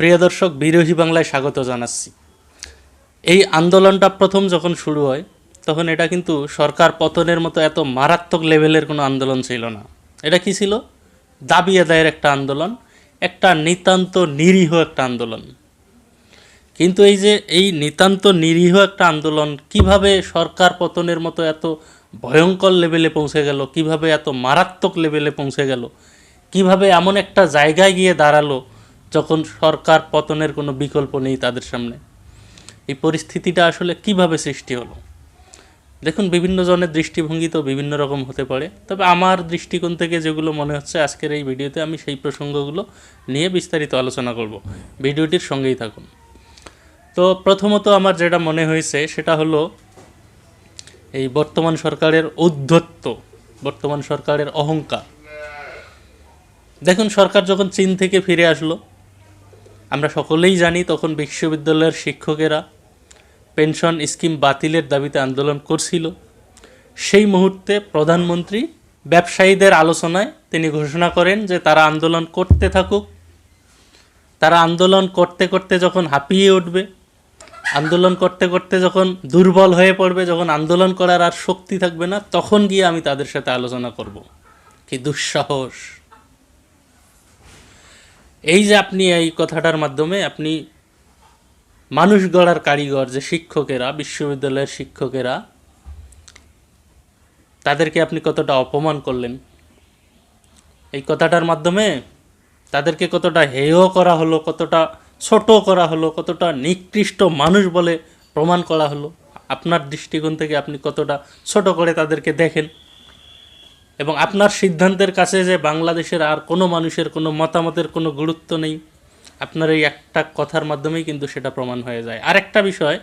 প্রিয় দর্শক, বিরোহী বাংলায় স্বাগত জানাচ্ছি। এই আন্দোলনটা প্রথম যখন শুরু হয়, তখন এটা কিন্তু সরকার পতনের মতো এত মারাত্মক লেভেলের কোনো আন্দোলন ছিল না। এটা কি ছিল? দাবি আদায়ের একটা আন্দোলন, একটা নিতান্ত নিরীহ একটা আন্দোলন। কিন্তু এই যে এই নিতান্ত নিরীহ একটা আন্দোলন, কীভাবে সরকার পতনের মতো এত ভয়ঙ্কর লেভেলে পৌঁছে গেল, কীভাবে এত মারাত্মক লেভেলে পৌঁছে গেল, কীভাবে এমন একটা জায়গায় গিয়ে দাঁড়াল যখন সরকার পতনের কোনো বিকল্প নেই তাদের সামনে, এই পরিস্থিতিটা আসলে কীভাবে সৃষ্টি হলো? দেখুন, বিভিন্ন জনের দৃষ্টিভঙ্গি তো বিভিন্ন রকম হতে পারে, তবে আমার দৃষ্টিকোণ থেকে যেগুলো মনে হচ্ছে আজকের এই ভিডিওতে আমি সেই প্রসঙ্গগুলো নিয়ে বিস্তারিত আলোচনা করব। ভিডিওটির সঙ্গেই থাকুন। তো প্রথমত আমার যেটা মনে হয়েছে সেটা হলো, এই বর্তমান সরকারের ঔদ্ধত্য, বর্তমান সরকারের অহংকার। দেখুন, সরকার যখন চীন থেকে ফিরে আসলো আমরা সকলেই জানি তখন বিশ্ববিদ্যালয়ের শিক্ষকেরা পেনশন স্কিম বাতিলের দাবিতে আন্দোলন করছিল। সেই মুহূর্তে প্রধানমন্ত্রী ব্যবসায়ীদের আলোচনায় তিনি ঘোষণা করেন যে তারা আন্দোলন করতে থাকুক। তারা আন্দোলন করতে করতে যখন হাঁপিয়ে উঠবে, আন্দোলন করতে করতে যখন দুর্বল হয়ে পড়বে, যখন আন্দোলন করার আর শক্তি থাকবে না, তখন গিয়ে আমি তাদের সাথে আলোচনা করব। কি দুঃসাহস! এই যে আপনি এই কথাটার মাধ্যমে আপনি মানুষ গড়ার কারিগর যে শিক্ষকেরা, বিশ্ববিদ্যালয়ের শিক্ষকেরা, তাদেরকে আপনি কতটা অপমান করলেন? এই কথাটার মাধ্যমে তাদেরকে কতটা হেয় করা হলো, কতটা ছোট করা হলো, কতটা নিকৃষ্ট মানুষ বলে প্রমাণ করা হলো? আপনার দৃষ্টিকোণ থেকে আপনি কতটা ছোট করে তাদেরকে দেখেন? এবং আপনার সিদ্ধান্তের কাছে যে বাংলাদেশের আর কোনো মানুষের কোনো মতামতের কোনো গুরুত্ব নেই, আপনার এই একটা কথার মাধ্যমেই কিন্তু সেটা প্রমাণ হয়ে যায়। আরেকটা বিষয়,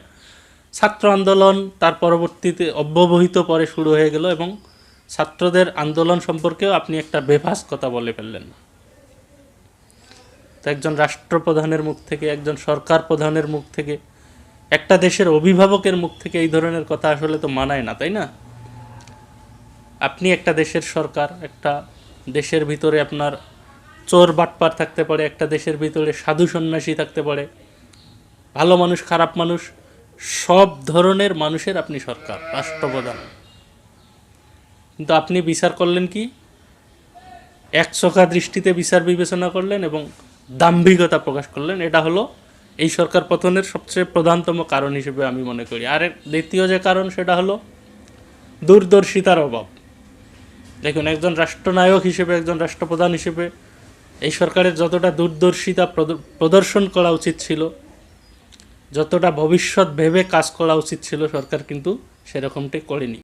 ছাত্র আন্দোলন তার পরবর্তীতে অব্যবহিত পরে শুরু হয়ে গেল এবং ছাত্রদের আন্দোলন সম্পর্কেও আপনি একটা বেভাস কথা বলে ফেললেন। তো একজন রাষ্ট্রপ্রধানের মুখ থেকে, একজন সরকার প্রধানের মুখ থেকে, একটা দেশের অভিভাবকের মুখ থেকে এই ধরনের কথা আসলে তো মানায় না, তাই না? আপনি একটা দেশের সরকার, একটা দেশের ভিতরে আপনার চোর বাটপার থাকতে পারে, একটা দেশের ভিতরে সাধু সন্ন্যাসী থাকতে পারে, ভালো মানুষ, খারাপ মানুষ, সব ধরনের মানুষের আপনি সরকার, রাষ্ট্রপ্রধান। কিন্তু আপনি বিচার করলেন কি? একচোখা দৃষ্টিতে বিচার বিবেচনা করলেন এবং দাম্ভিকতা প্রকাশ করলেন। এটা হলো এই সরকার পতনের সবচেয়ে প্রধানতম কারণ হিসেবে আমি মনে করি। আর দ্বিতীয় যে কারণ, সেটা হলো দূরদর্শিতার অভাব। দেখুন, একজন রাষ্ট্রনায়ক হিসেবে, একজন রাষ্ট্রপ্রধান হিসেবে এই সরকারের যতটা দূরদর্শিতা প্রদ- প্রদর্শন করা উচিত ছিল, যতটা ভবিষ্যৎ ভেবে কাজ করা উচিত ছিল, সরকার কিন্তু সেরকমটি করেনি।